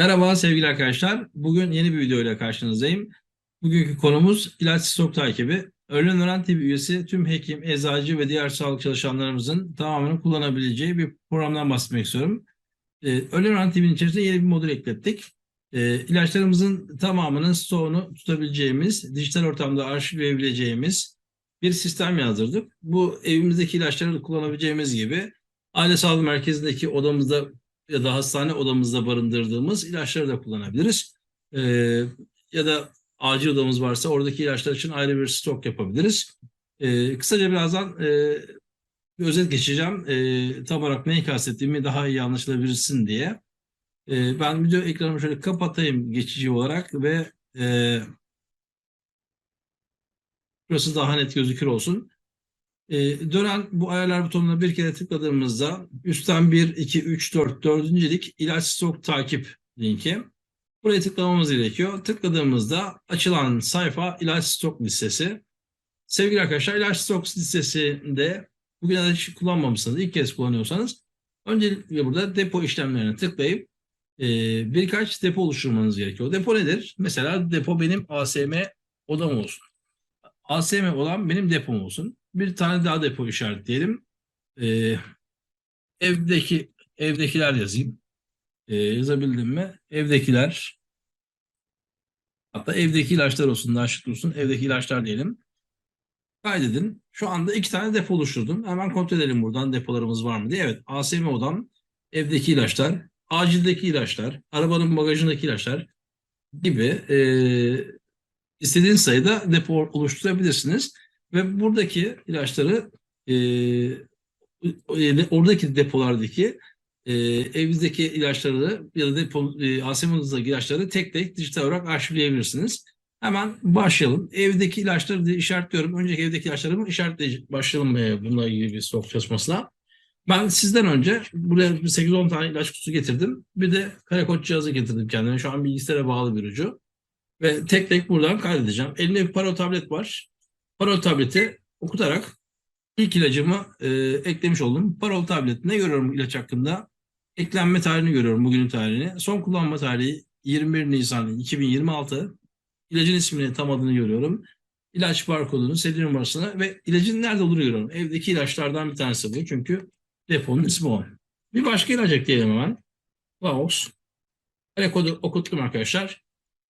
Merhaba sevgili arkadaşlar. Bugün yeni bir video ile karşınızdayım. Bugünkü konumuz ilaç stok takibi. Öğlen Öğren TV üyesi tüm hekim, eczacı ve diğer sağlık çalışanlarımızın tamamını kullanabileceği bir programdan bahsetmek istiyorum. Ee, Öğlen Öğren TV'nin içerisinde yeni bir modül eklettik. Ee, ilaçlarımızın tamamının stoğunu tutabileceğimiz, dijital ortamda arşivleyebileceğimiz bir sistem yazdırdık. Bu evimizdeki ilaçları kullanabileceğimiz gibi aile sağlığı merkezindeki odamızda ya da hastane odamızda barındırdığımız ilaçları da kullanabiliriz. Ee, ya da acil odamız varsa oradaki ilaçlar için ayrı bir stok yapabiliriz. Ee, kısaca birazdan e, bir özet geçeceğim. E, tam olarak neyi kastettiğimi daha iyi anlaşılabilsin diye. E, ben video ekranımı şöyle kapatayım geçici olarak ve e, burası daha net gözükür olsun. Ee, dönen bu ayarlar butonuna bir kere tıkladığımızda üstten 1, 2, 3, 4, 4. lik ilaç stok takip linki. Buraya tıklamamız gerekiyor. Tıkladığımızda açılan sayfa ilaç stok listesi. Sevgili arkadaşlar ilaç stok listesinde bugün ilaç kullanmamışsınız, ilk kez kullanıyorsanız öncelikle burada depo işlemlerine tıklayıp e, birkaç depo oluşturmanız gerekiyor. Depo nedir? Mesela depo benim ASM odam olsun. ASM olan benim depom olsun. Bir tane daha depo işaretleyelim. Ee, evdeki evdekiler yazayım. Ee, yazabildim mi? Evdekiler. Hatta evdeki ilaçlar olsun, daha şık dursun. Evdeki ilaçlar diyelim. Kaydedin. Şu anda iki tane depo oluşturdum. Hemen kontrol edelim buradan depolarımız var mı diye. Evet, ASM odam, evdeki ilaçlar, acildeki ilaçlar, arabanın bagajındaki ilaçlar gibi e, istediğiniz sayıda depo oluşturabilirsiniz. Ve buradaki ilaçları e, oradaki depolardaki e, evinizdeki ilaçları ya da depo, e, ASM'ınızdaki ilaçları tek tek dijital olarak arşivleyebilirsiniz. Hemen başlayalım. Evdeki ilaçları diye işaretliyorum. Önceki evdeki ilaçlarımı işaretle başlayalım e, bununla ilgili bir stok çalışmasına. Ben sizden önce buraya 8-10 tane ilaç kutusu getirdim. Bir de kare kod cihazı getirdim kendime. Şu an bilgisayara bağlı bir ucu. Ve tek tek buradan kaydedeceğim. Elimde bir paro tablet var. Parol tableti okutarak ilk ilacımı e, eklemiş oldum. Parol tableti ne görüyorum ilaç hakkında? Eklenme tarihini görüyorum bugünün tarihini. Son kullanma tarihi 21 Nisan 2026. İlacın ismini tam adını görüyorum. İlaç barkodunu, seri numarasını ve ilacın nerede olduğunu görüyorum. Evdeki ilaçlardan bir tanesi bu. Çünkü deponun ismi o. Bir başka ilaç ekleyelim hemen. Vaux. Rekodu okuttum arkadaşlar.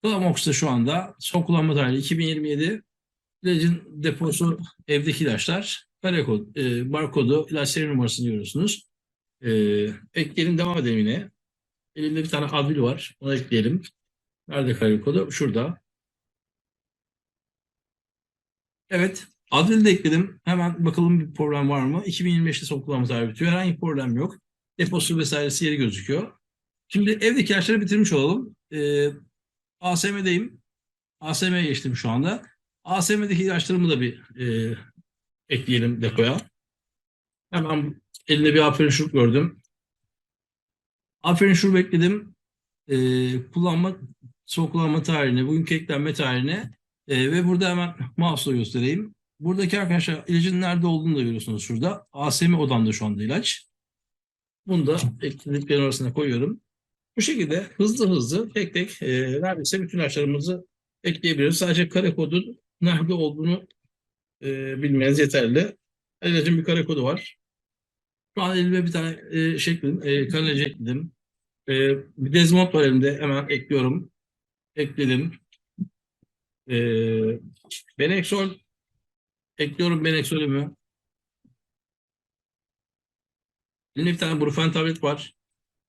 Clamox'ta şu anda son kullanma tarihi 2027. İlacın deposu evdeki ilaçlar. Kare kod, e, barkodu, ilaç seri numarasını görüyorsunuz. E, ekleyelim devam edelim yine. Elimde bir tane Advil var. Onu ekleyelim. Nerede kare kodu? Şurada. Evet. Advil'i de ekledim. Hemen bakalım bir problem var mı? 2025'te son kullanma tarihi bitiyor. Herhangi bir problem yok. Deposu vesairesi yeri gözüküyor. Şimdi evdeki ilaçları bitirmiş olalım. E, ASM'deyim. ASM'ye geçtim şu anda. ASM'deki ilaçlarımı da bir e, ekleyelim depoya. Hemen elinde bir aferin şurup gördüm. Aferin şurup ekledim. E, kullanma, son kullanma tarihine, bugünkü eklenme tarihine e, ve burada hemen mouse'la göstereyim. Buradaki arkadaşlar ilacın nerede olduğunu da görüyorsunuz şurada. ASM odamda şu anda ilaç. Bunu da eklediklerin arasına koyuyorum. Bu şekilde hızlı hızlı tek tek e, neredeyse bütün ilaçlarımızı ekleyebiliriz. Sadece kare kodu nerede olduğunu e, bilmeniz yeterli. İlacın bir kare kodu var. Şu an elime bir tane e, şey ekledim. E, kanalacı ekledim. E, bir Desmond var elimde. Hemen ekliyorum. Ekledim. E, Benexol ekliyorum Benexol'ümü. Elimde bir tane Brufen tablet var.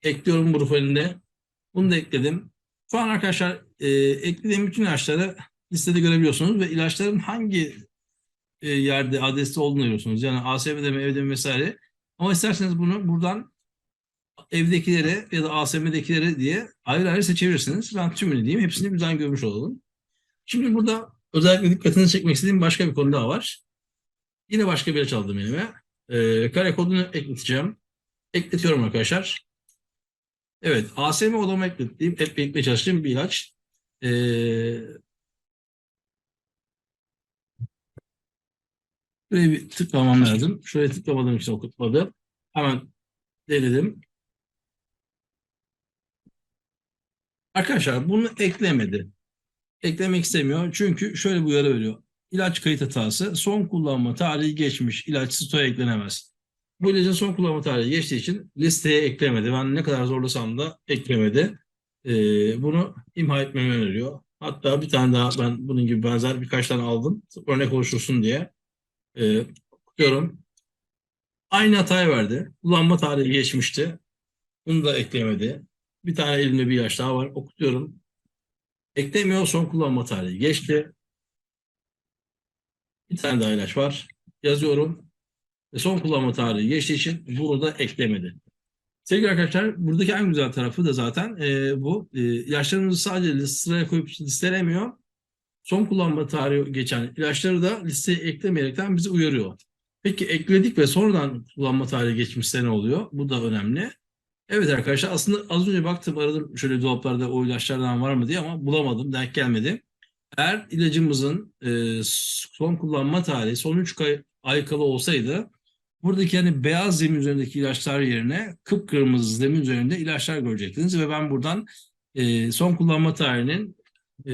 Ekliyorum Brufen'inde. Bunu da ekledim. Şu an arkadaşlar e, eklediğim bütün ilaçları listede görebiliyorsunuz ve ilaçların hangi e, yerde adreste olduğunu görüyorsunuz. Yani ASM'de mi evde mi vesaire. Ama isterseniz bunu buradan evdekilere ya da ASM'dekilere diye ayrı ayrı seçebilirsiniz. Ben tümünü diyeyim. Hepsini birden görmüş olalım. Şimdi burada özellikle dikkatinizi çekmek istediğim başka bir konu daha var. Yine başka bir ilaç aldım elime. E, kare kodunu ekleteceğim. Ekletiyorum arkadaşlar. Evet, ASM odama eklettiğim, ekletmeye çalıştığım bir ilaç. Ee, Şuraya bir tıklamam lazım. Şuraya tıklamadığım için okutmadı. Hemen denedim. Arkadaşlar bunu eklemedi. Eklemek istemiyor çünkü şöyle bir uyarı veriyor. İlaç kayıt hatası son kullanma tarihi geçmiş ilaç stoğa eklenemez. Bu ilacın son kullanma tarihi geçtiği için listeye eklemedi. Ben ne kadar zorlasam da eklemedi. Ee, bunu imha etmemi öneriyor. Hatta bir tane daha ben bunun gibi benzer birkaç tane aldım. Örnek oluştursun diye. Ee, okuyorum. Aynı hatayı verdi. Kullanma tarihi geçmişti. Bunu da eklemedi. Bir tane elimde bir ilaç daha var. Okutuyorum. Eklemiyor. Son kullanma tarihi geçti. Bir tane daha ilaç var. Yazıyorum. Ve son kullanma tarihi geçtiği için bunu da eklemedi. Sevgili arkadaşlar buradaki en güzel tarafı da zaten e, bu. E, ilaçlarımızı sadece sıraya koyup listelemiyor. Son kullanma tarihi geçen ilaçları da listeye eklemeyerekten bizi uyarıyor. Peki ekledik ve sonradan kullanma tarihi geçmişse ne oluyor? Bu da önemli. Evet arkadaşlar aslında az önce baktım aradım şöyle dolaplarda o ilaçlardan var mı diye ama bulamadım denk gelmedi. Eğer ilacımızın e, son kullanma tarihi son 3 ay, ay kala olsaydı buradaki hani beyaz zemin üzerindeki ilaçlar yerine kıpkırmızı zemin üzerinde ilaçlar görecektiniz ve ben buradan e, son kullanma tarihinin e,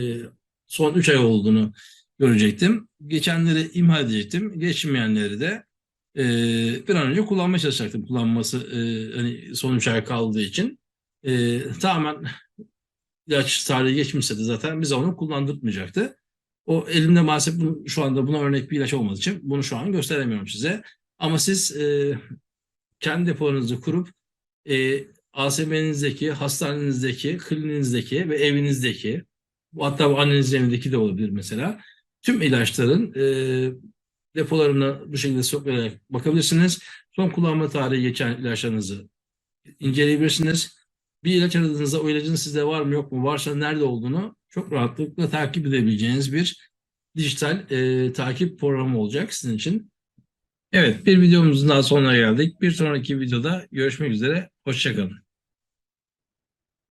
son 3 ay olduğunu görecektim. Geçenleri imha edecektim. Geçmeyenleri de e, bir an önce kullanmaya çalışacaktım. Kullanması e, hani son 3 ay kaldığı için. E, tamamen ilaç tarihi geçmişse de zaten bize onu kullandırtmayacaktı. O elimde maalesef bu, şu anda buna örnek bir ilaç olmadığı için bunu şu an gösteremiyorum size. Ama siz e, kendi depolarınızı kurup e, ASM'nizdeki, hastanenizdeki, kliniğinizdeki ve evinizdeki hatta bu annenizin evindeki de olabilir mesela. Tüm ilaçların e, depolarına bu şekilde sokarak bakabilirsiniz. Son kullanma tarihi geçen ilaçlarınızı inceleyebilirsiniz. Bir ilaç aradığınızda o ilacın sizde var mı yok mu varsa nerede olduğunu çok rahatlıkla takip edebileceğiniz bir dijital e, takip programı olacak sizin için. Evet bir videomuzun daha sonuna geldik. Bir sonraki videoda görüşmek üzere. Hoşçakalın.